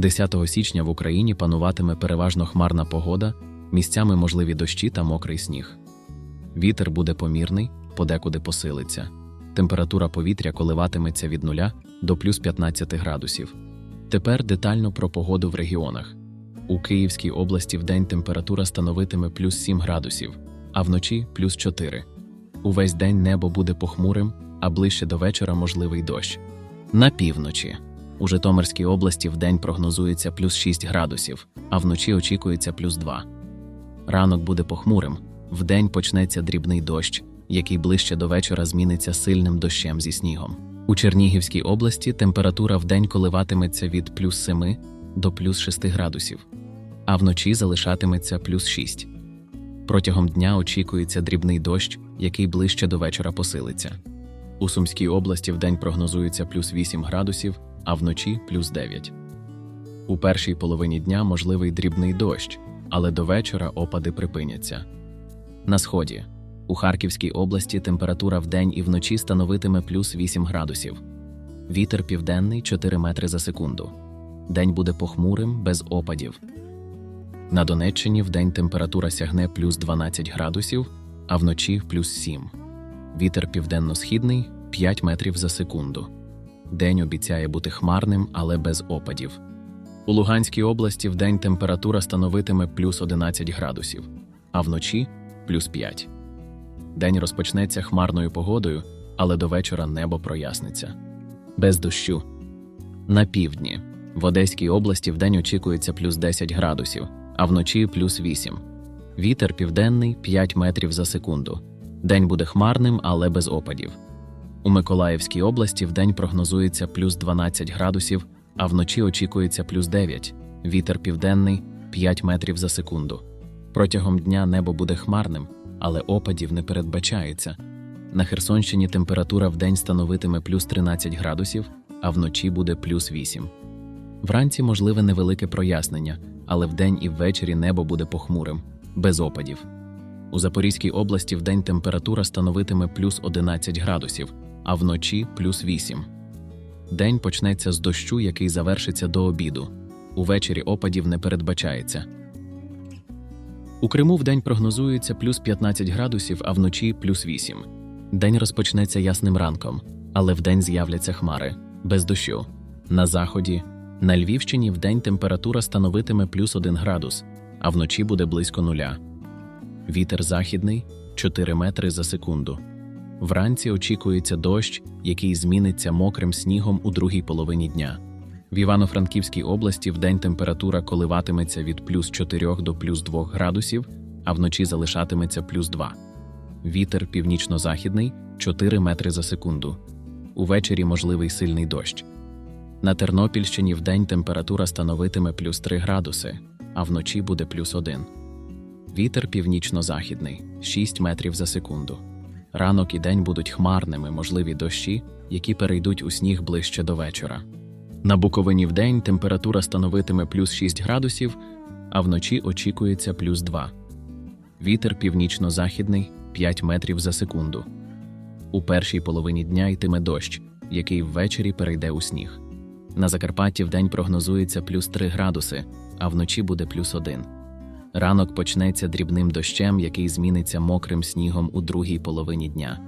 10 січня в Україні пануватиме переважно хмарна погода, місцями можливі дощі та мокрий сніг. Вітер буде помірний, подекуди посилиться. Температура повітря коливатиметься від 0 до плюс 15 градусів. Тепер детально про погоду в регіонах. У Київській області вдень температура становитиме плюс 7 градусів, а вночі плюс 4. Увесь день небо буде похмурим, а ближче до вечора можливий дощ. На півночі. У Житомирській області вдень прогнозується плюс 6 градусів, а вночі очікується плюс 2. Ранок буде похмурим, вдень почнеться дрібний дощ, який ближче до вечора зміниться сильним дощем зі снігом. У Чернігівській області температура вдень коливатиметься від плюс 7 до плюс 6 градусів, а вночі залишатиметься плюс 6. Протягом дня очікується дрібний дощ, який ближче до вечора посилиться. У Сумській області вдень прогнозується плюс 8 градусів, а вночі плюс 9. У першій половині дня можливий дрібний дощ, але до вечора опади припиняться. На сході. У Харківській області температура вдень і вночі становитиме плюс 8 градусів. Вітер південний 4 метри за секунду. День буде похмурим, без опадів. На Донеччині вдень температура сягне плюс 12 градусів, а вночі плюс 7. Вітер південно-східний 5 метрів за секунду. День обіцяє бути хмарним, але без опадів. У Луганській області вдень температура становитиме плюс 11 градусів, а вночі плюс 5. День розпочнеться хмарною погодою, але до вечора небо проясниться. Без дощу. На півдні. В Одеській області вдень очікується плюс 10 градусів, а вночі плюс 8. Вітер південний 5 метрів за секунду. День буде хмарним, але без опадів. У Миколаївській області вдень прогнозується плюс 12 градусів, а вночі очікується плюс 9. Вітер південний 5 метрів за секунду. Протягом дня небо буде хмарним, але опадів не передбачається. На Херсонщині температура вдень становитиме плюс 13 градусів, а вночі буде плюс 8. Вранці можливе невелике прояснення, але вдень і ввечері небо буде похмурим, без опадів. У Запорізькій області вдень температура становитиме плюс 11 градусів, а вночі плюс 8. День почнеться з дощу, який завершиться до обіду. Увечері опадів не передбачається. У Криму вдень прогнозується плюс 15 градусів, а вночі плюс 8. День розпочнеться ясним ранком, але вдень з'являться хмари, без дощу. На заході, на Львівщині вдень температура становитиме плюс 1 градус, а вночі буде близько нуля. Вітер західний 4 метри за секунду. Вранці очікується дощ, який зміниться мокрим снігом у другій половині дня. В Івано-Франківській області вдень температура коливатиметься від плюс 4 до плюс 2 градусів, а вночі залишатиметься плюс 2. Вітер північно-західний 4 метри за секунду. Увечері можливий сильний дощ. На Тернопільщині вдень температура становитиме плюс 3 градуси, а вночі буде плюс 1. Вітер північно-західний 6 метрів за секунду. Ранок і день будуть хмарними, можливі дощі, які перейдуть у сніг ближче до вечора. На Буковині вдень температура становитиме плюс 6 градусів, а вночі очікується плюс 2. Вітер північно-західний 5 метрів за секунду. У першій половині дня йтиме дощ, який ввечері перейде у сніг. На Закарпатті вдень прогнозується плюс 3 градуси, а вночі буде плюс 1. Ранок почнеться дрібним дощем, який зміниться мокрим снігом у другій половині дня.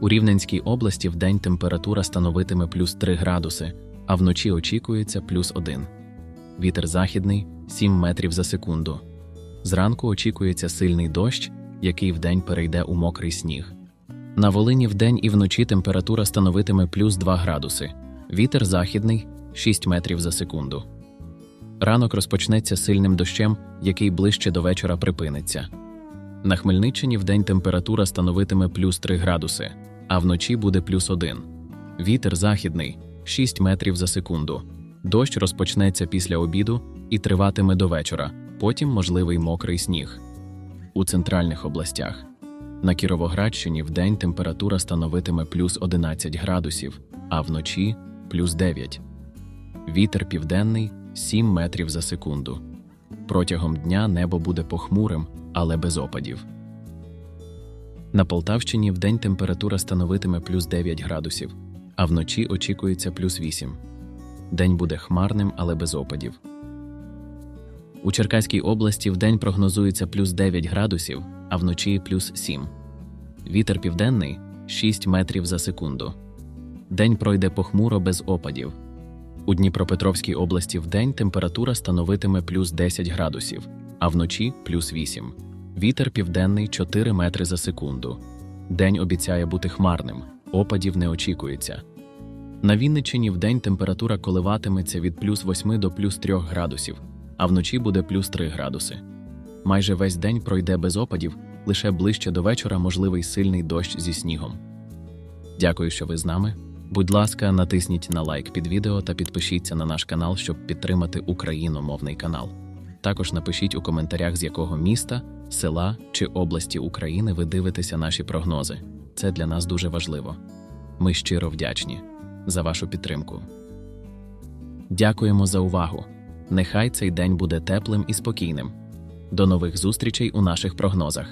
У Рівненській області вдень температура становитиме плюс 3 градуси, а вночі очікується плюс 1. Вітер західний 7 метрів за секунду. Зранку очікується сильний дощ, який вдень перейде у мокрий сніг. На Волині вдень і вночі температура становитиме плюс 2 градуси. Вітер західний 6 метрів за секунду. Ранок розпочнеться сильним дощем, який ближче до вечора припиниться. На Хмельниччині вдень температура становитиме плюс 3 градуси, а вночі буде плюс 1. Вітер західний 6 метрів за секунду. Дощ розпочнеться після обіду і триватиме до вечора, потім можливий мокрий сніг. У центральних областях. На Кіровоградщині вдень температура становитиме плюс 11 градусів, а вночі плюс 9. Вітер південний 7 метрів за секунду. Протягом дня небо буде похмурим, але без опадів. На Полтавщині вдень температура становитиме плюс 9 градусів, а вночі очікується плюс 8. День буде хмарним, але без опадів. У Черкаській області вдень прогнозується плюс 9 градусів, а вночі плюс 7. Вітер південний 6 метрів за секунду. День пройде похмуро без опадів. У Дніпропетровській області вдень температура становитиме плюс 10 градусів, а вночі плюс 8. Вітер південний 4 метри за секунду. День обіцяє бути хмарним, опадів не очікується. На Вінниччині вдень температура коливатиметься від плюс 8 до плюс 3 градусів, а вночі буде плюс 3 градуси. Майже весь день пройде без опадів, лише ближче до вечора можливий сильний дощ зі снігом. Дякую, що ви з нами. Будь ласка, натисніть на лайк під відео та підпишіться на наш канал, щоб підтримати україномовний канал. Також напишіть у коментарях, з якого міста, села чи області України ви дивитеся наші прогнози. Це для нас дуже важливо. Ми щиро вдячні за вашу підтримку. Дякуємо за увагу. Нехай цей день буде теплим і спокійним. До нових зустрічей у наших прогнозах.